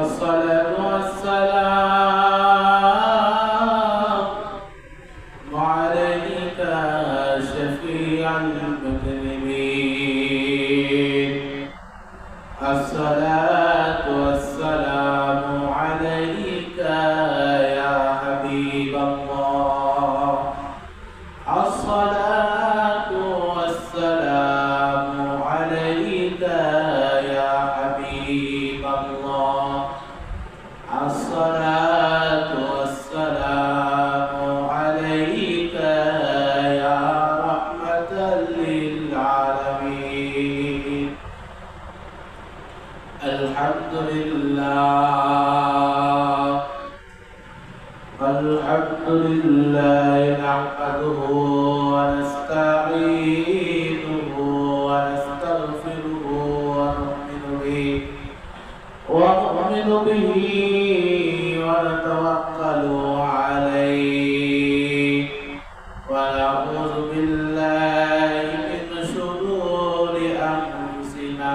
الصلاة الحمد لله نعبده ونستعينه ونستغفره ونؤمن به ونؤمن به ونتوكل عليه ونعوذ بالله من شرور أنفسنا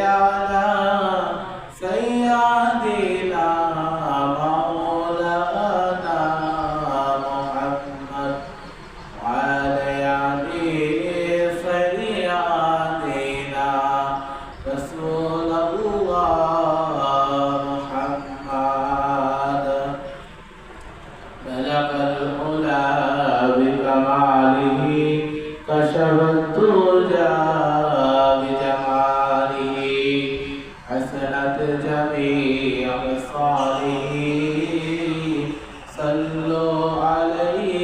على سيدنا محمد وعلى رسول الله كشف عليه